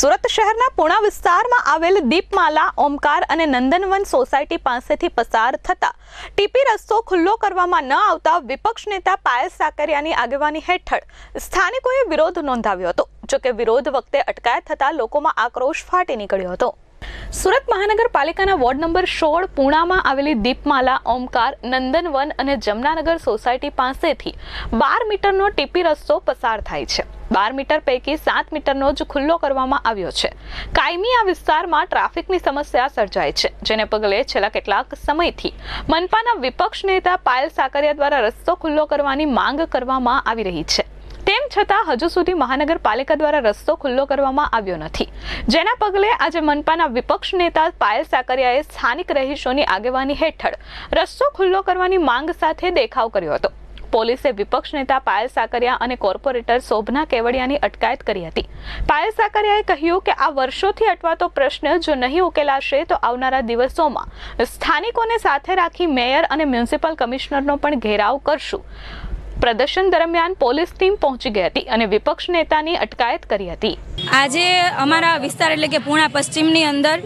સુરત શહેરના પુણા વિસ્તારમાં આવેલ દીપમાલા, ઓમકાર અને નંદનવન સોસાયટી પાસેથી પસાર થતા ટીપી રસ્તો ખુલ્લો કરવામાં ન આવતા વિપક્ષ નેતા પાયલ સાકરિયાની આગેવાની હેઠળ સ્થાનિકોએ વિરોધ નોંધાવ્યો હતો. જોકે વિરોધ વખતે અટકાયત થતા લોકોમાં આક્રોશ ફાટી નીકળ્યો હતો. સુરત મહાનગરપાલિકાના વોર્ડ નંબર સોળ પૂણામાં આવેલી દીપમાલા, ઓમકાર, નંદનવન અને જમનાનગર સોસાયટી પાસેથી બાર મીટરનો ટીપી રસ્તો પસાર થાય છે. બાર મીટર પૈકી સાત મીટરનો જ ખુલ્લો કરવામાં આવ્યો છે. કાયમી આ વિસ્તારમાં ટ્રાફિકની સમસ્યા સર્જાય છે, જેને પગલે છેલ્લા કેટલાક સમયથી મનપાના વિપક્ષ નેતા પાયલ સાકરિયા દ્વારા રસ્તો ખુલ્લો કરવાની માંગ કરવામાં આવી રહી છે. તેમ છતાં હજુ સુધી મહાનગરપાલિકા દ્વારા રસ્તો ખુલ્લો કરવામાં આવ્યો નથી. જેના પગલે આજે મનપાના વિપક્ષ નેતા પાયલ સાકરિયાએ સ્થાનિક રહીશોની આગેવાની હેઠળ રસ્તો ખુલ્લો કરવાની માંગ સાથે દેખાવ કર્યો હતો. પોલીસે વિપક્ષ નેતા પાયલ સાકરિયા અને કોર્પોરેટર શોભના કેવડિયાની અટકાયત કરી હતી. પાયલ સાકરિયાએ કહ્યું કે આ વર્ષોથી અટવાતો પ્રશ્ન જો નહીં ઉકેલાશે તો આવનારા દિવસોમાં સ્થાનિકોને સાથે રાખી મેયર અને મ્યુનિસિપલ કમિશનરનો પણ ઘેરાવ કરશું. પ્રદર્શન દરમિયાન પોલીસ ટીમ પહોંચી ગઈ હતી અને વિપક્ષ નેતાની અટકાયત કરી હતી. આજે અમારા વિસ્તાર એટલે કે પૂણા પશ્ચિમની અંદર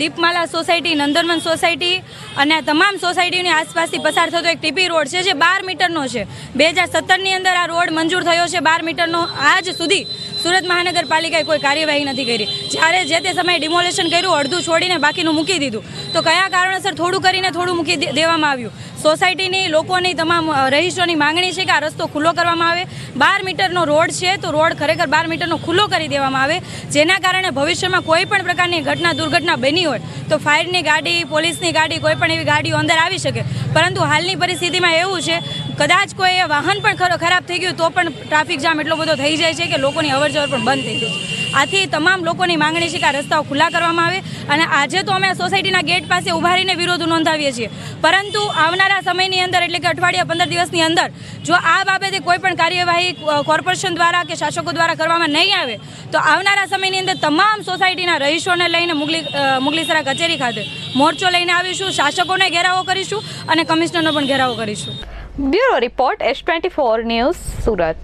દીપમાલા સોસાયટી, નંદનવન સોસાયટી અને તમામ સોસાયટીની આસપાસથી પસાર થતો એક ટીપી રોડ છે જે બાર મીટરનો છે. બે હજાર સત્તરની અંદર આ રોડ મંજૂર થયો છે બાર મીટરનો. આજ સુધી સુરત મહાનગરપાલિકાએ કોઈ કાર્યવાહી નથી કરી. જ્યારે જે તે સમયે ડિમોલેશન કર્યું, અડધું છોડીને બાકીનું મૂકી દીધું. તો કયા કારણોસર થોડું કરીને થોડું મૂકી દેવામાં આવ્યું? સોસાયટીની લોકોની તમામ રહીશોની માંગણી છે કે આ રસ્તો ખુલ્લો કરવામાં આવે. બાર મીટરનો રોડ છે, તો રોડ ખરેખર બાર મીટરનો ખુલ્લો કરી દેવામાં આવે. જેના કારણે ભવિષ્યમાં કોઈ પણ પ્રકારની ઘટના, દુર્ઘટના બની હોય, તો ફાયરની ગાડી, પોલીસની ગાડી, કોઈ પણ એવી ગાડીઓ અંદર આવી શકે. પરંતુ હાલની પરિસ્થિતિમાં એવું છે કદાચ કોઈ વાહન પણ ખરો- ખરાબ થઈ ગયું તો પણ ટ્રાફિક જામ એટલો બધો થઈ જાય છે કે લોકોની અવરજવર પણ બંધ થઈ ગઈ છે. આથી તમામ લોકોની માંગણી છે કે આ રસ્તાઓ ખુલ્લા કરવામાં આવે અને આજે તો અમે સોસાયટીના ગેટ પાસે ઊભા રહીને વિરોધ નોંધાવીએ છીએ. પરંતુ આવનારા સમયની અંદર એટલે કે અઠવાડિયા પંદર દિવસની અંદર જો આ બાબતે કોઈ પણ કાર્યવાહી કોર્પોરેશન દ્વારા કે શાસકો દ્વારા કરવામાં નહીં આવે, તો આવનારા સમયની અંદર તમામ સોસાયટીના રહીશોને લઈને મુગલી મુગલીસરા કચેરી ખાતે મોરચો લઈને આવીશું, શાસકોને ઘેરાવો કરીશું અને કમિશનરનો પણ ઘેરાવો કરીશું. Bureau report S twenty four news Surat.